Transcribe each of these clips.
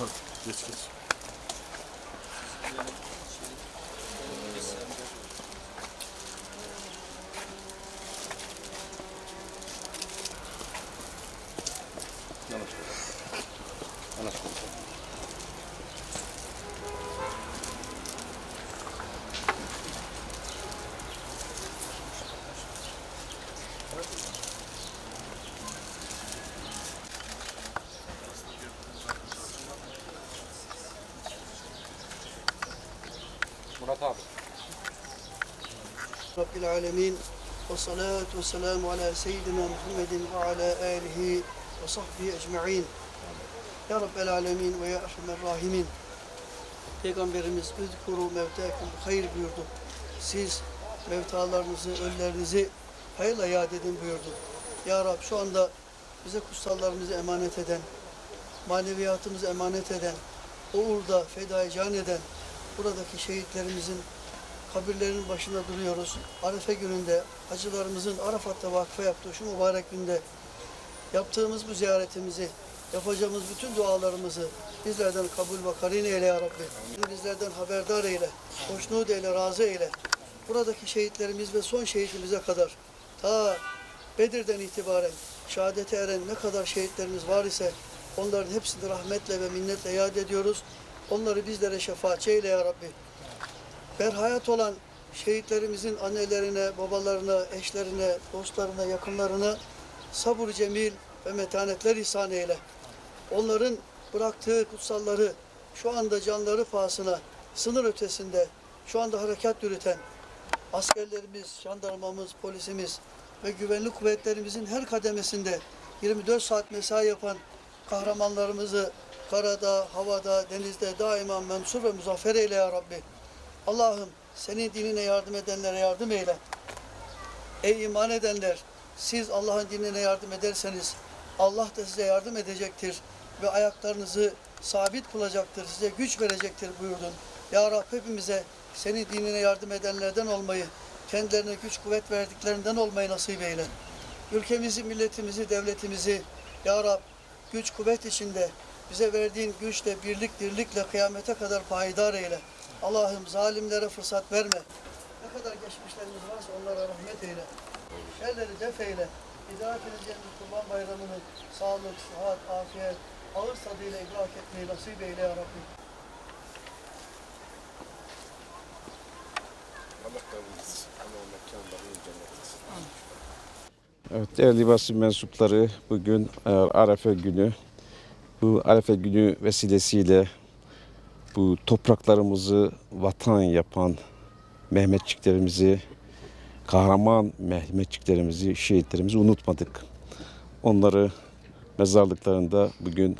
Pardon, geç geç. Murat abi. Rabbil alemin ve salatu ve selamu ala seyyidina Muhammedin ve ala alihi ve sahbihi ecma'in. Ya Rabbel alemin ve ya erhamer rahimin. Peygamberimiz üzkuru mevtekum hayır buyurdu. Siz mevtalarınızı, ölülerinizi hayırla yad edin buyurdu. Ya Rab şu anda bize kutsallarımızı emanet eden, maneviyatımızı emanet eden, o uğurda fedai can eden, buradaki şehitlerimizin kabirlerinin başında duruyoruz. Arefe gününde hacılarımızın Arafat'ta vakfe yaptığı şu mübarek günde yaptığımız bu ziyaretimizi, yapacağımız bütün dualarımızı bizlerden kabul ve karin eyle ya Rabbi. Bizlerden haberdar eyle, hoşnut eyle, razı eyle. Buradaki şehitlerimiz ve son şehitimize kadar ta Bedir'den itibaren şehadete eren ne kadar şehitlerimiz var ise onların hepsini rahmetle ve minnetle yad ediyoruz. Onları bizlere şefaatçi eyle ya Rabbi berhayat olan şehitlerimizin annelerine, babalarına, eşlerine, dostlarına, yakınlarına sabır cemil ve metanetler ihsan eyle. Onların bıraktığı kutsalları şu anda canları pahasına sınır ötesinde şu anda harekat yürüten askerlerimiz, jandarmamız, polisimiz ve güvenlik kuvvetlerimizin her kademesinde 24 saat mesai yapan kahramanlarımızı karada, havada, denizde daima mensur ve muzaffer eyle ya Rabbi. Allah'ım senin dinine yardım edenlere yardım eyle. Ey iman edenler, siz Allah'ın dinine yardım ederseniz Allah da size yardım edecektir ve ayaklarınızı sabit kılacaktır, size güç verecektir buyurdun. Ya Rab hepimize senin dinine yardım edenlerden olmayı, kendilerine güç kuvvet verdiklerinden olmayı nasip eyle. Ülkemizi, milletimizi, devletimizi Ya Rab güç kuvvet içinde bize verdiğin güçle, birlik, dirlikle kıyamete kadar payidar eyle. Allah'ım zalimlere fırsat verme. Ne kadar geçmişlerimiz varsa onlara rahmet eyle. Şerleri def eyle. İdrak edeceğimiz Kurban Bayramı'nı sağlık, sıhhat, afiyet, ağır tadıyla idrak etmeyi nasip eyle ya Rabbi. Allah kabul etsin. Allah mekanlarını cennet etsin. Evet değerli basın mensupları bugün e, Arefe günü. Bu Arefe günü vesilesiyle bu topraklarımızı vatan yapan Mehmetçiklerimizi, kahraman Mehmetçiklerimizi, şehitlerimizi unutmadık. Onları mezarlıklarında bugün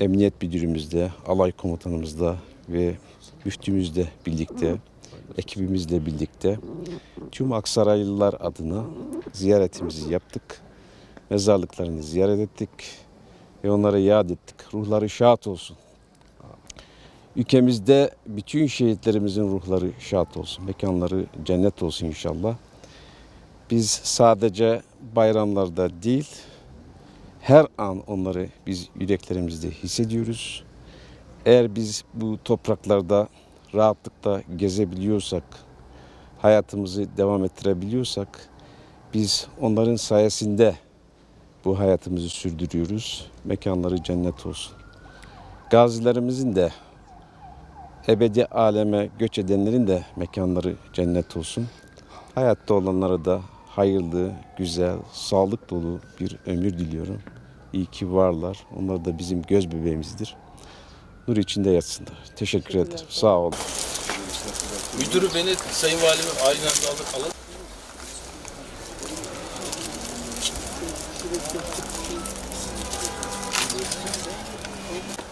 emniyet müdürümüzle, alay komutanımızla ve müftümüzle birlikte, ekibimizle birlikte tüm Aksaraylılar adına ziyaretimizi yaptık. Mezarlıklarını ziyaret ettik ve onlara yad ettik. Ruhları şad olsun. Ülkemizde bütün şehitlerimizin ruhları şad olsun. Mekanları cennet olsun inşallah. Biz sadece bayramlarda değil, her an onları biz yüreklerimizde hissediyoruz. Eğer biz bu topraklarda rahatlıkla gezebiliyorsak, hayatımızı devam ettirebiliyorsak biz onların sayesinde bu hayatımızı sürdürüyoruz. Mekanları cennet olsun. Gazilerimizin de ebedi aleme göç edenlerin de mekanları cennet olsun. Hayatta olanlara da hayırlı, güzel, sağlık dolu bir ömür diliyorum. İyi ki varlar. Onlar da bizim göz bebeğimizdir. Nur içinde yatsınlar. Teşekkür ederim. Sağ olun. Müdürü beni Sayın Valimi aynı anda alır. Thank you.